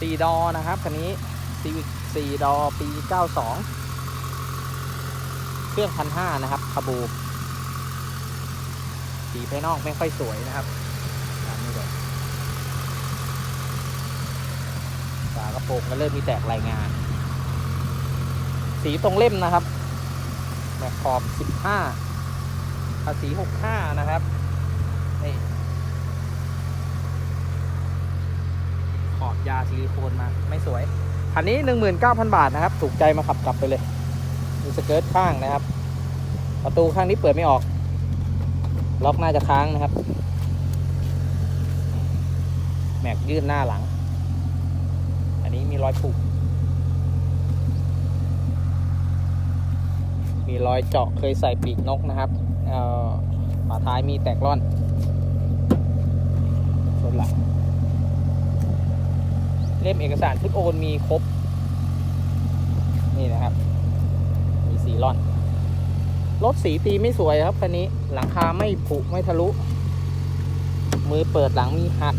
สี่ดอนะครับคันนี้ซีวิกสี่ดอปี 92 เครื่องพันห้านะครับคาบูสีภายนอกไม่ค่อยสวยนะครับนี้เลยฝากระโปรงก็เริ่มมีแตกรายงาน สีตรงเล่มนะครับแม็กขอบ 15ภาษี65 นะครับนี่ขอบ ยาซิลิโคนมาไม่สวย คันนี้ 19,000 บาทนะครับ ถูกใจมาขับกลับไปเลย มีสเกิร์ตข้างนะครับ ประตูข้างนี้เปิดไม่ออก ล็อกน่าจะค้างนะครับ แม็กยื่นหน้าหลัง อันนี้มีรอยผูกมีรอยเจาะเคยใส่ปีกนกนะครับฝาท้ายมีแตกร่อนส่วนหลัง เล่มเอกสารชุดโอนมีครบ นี่นะครับ มีสีร่อน รถสีตีไม่สวยครับคันนี้หลังคาไม่ผุไม่ทะลุ มือเปิดหลังมีหัก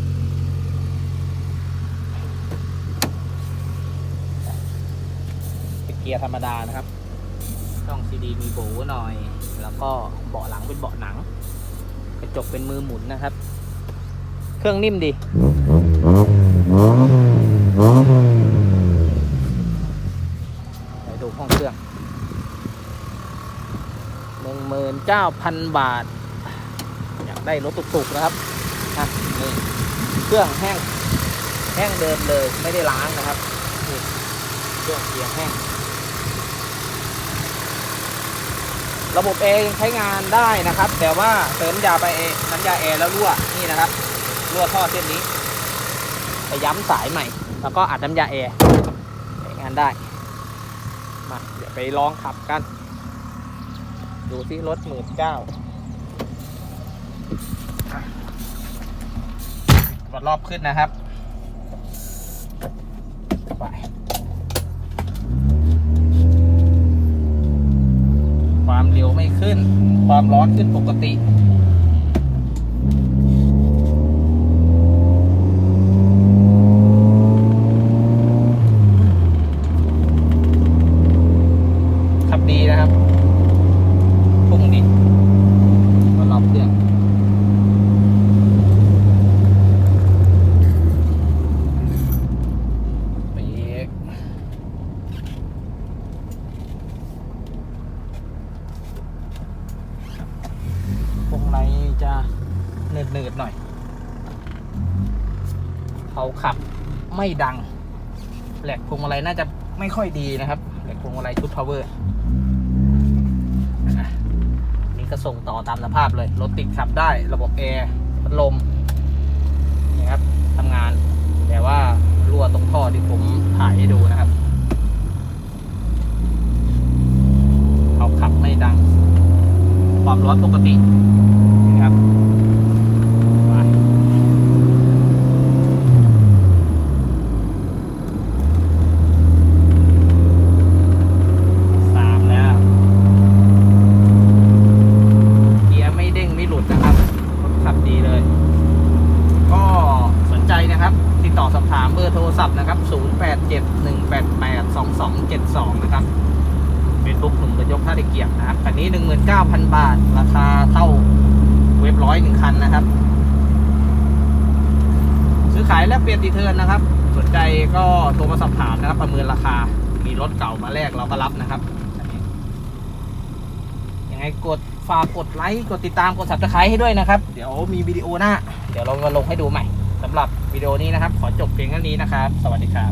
เกียร์ธรรมดานะครับ ช่องซีดีมีโบหน่อย แล้วก็เบาะหลังเป็นเบาะหนัง กระจกเป็นมือหมุนนะครับ เครื่องนิ่มดี หนึ่งหมื่นเก้าพันบาท อยากได้รถตุกๆนะครับอะนี่เครื่องแห้ง แห้งเดิมเลยไม่ได้ล้างนะครับเครื่องเกียร์แห้ง ระบบเอยังใช้งานได้นะครับ แต่ว่าเติมยาไปเอน้ำยาแอร์แล้วรั่วนี่นะครับรั่วท่อเส้นนี้ไปย้ำสายใหม่ แล้วก็อัดน้ำยาแอร์ใช้งานได้มาเดี๋ยวไปลองขับกัน ดูที่รถหมื่นเก้าวัดรอบขึ้นนะครับ ไป ความเร็วไม่ขึ้น ความร้อนขึ้นปกติ ขับดีนะครับ พุ่งดีก็รอบเครื่องไปอีกพวงใน จะเนืดๆหน่อย เขาขับไม่ดัง แหลกพวงมาลัยน่าจะไม่ค่อยดีนะครับ แหลกพวงมาลัยชุด power นี่ก็ส่งต่อตามสภาพเลย รถติดขับได้ระบบแอร์พัดลมนี่ครับทำงาน แต่ว่ารั่วตรงท่อที่ผมถ่ายให้ดูนะครับ เขาขับไม่ดัง ความร้อนปกติ ครับไปสามแล้วเกียร์ไม่เด้งไม่หลุดนะครับขับดีเลยก็สนใจนะครับติดต่อสอบถามเบอร์โทรศัพท์นะครับ0871882272 นะครับเฟซบุ๊กหนุ่มกระยกท่าตะเกียบนะครับคันนี้ 19,000 บาท ราคาเท่า ว็บร้อยหนึ่งคันนะครับ ซื้อขายและเปลี่ยนตีเทิร์นนะครับ สนใจก็โทรมาสอบถามนะครับ ประเมินราคา มีรถเก่ามาแลกเราก็รับนะครับยังไงกดฝากกดไลค์กดติดตามกด subscribe ให้ด้วยนะครับ เดี๋ยวมีวิดีโอหน้า เดี๋ยวเรามาลงให้ดูใหม่สำหรับวิดีโอนี้นะครับ ขอจบเพียงเท่านี้นะครับ สวัสดีครับ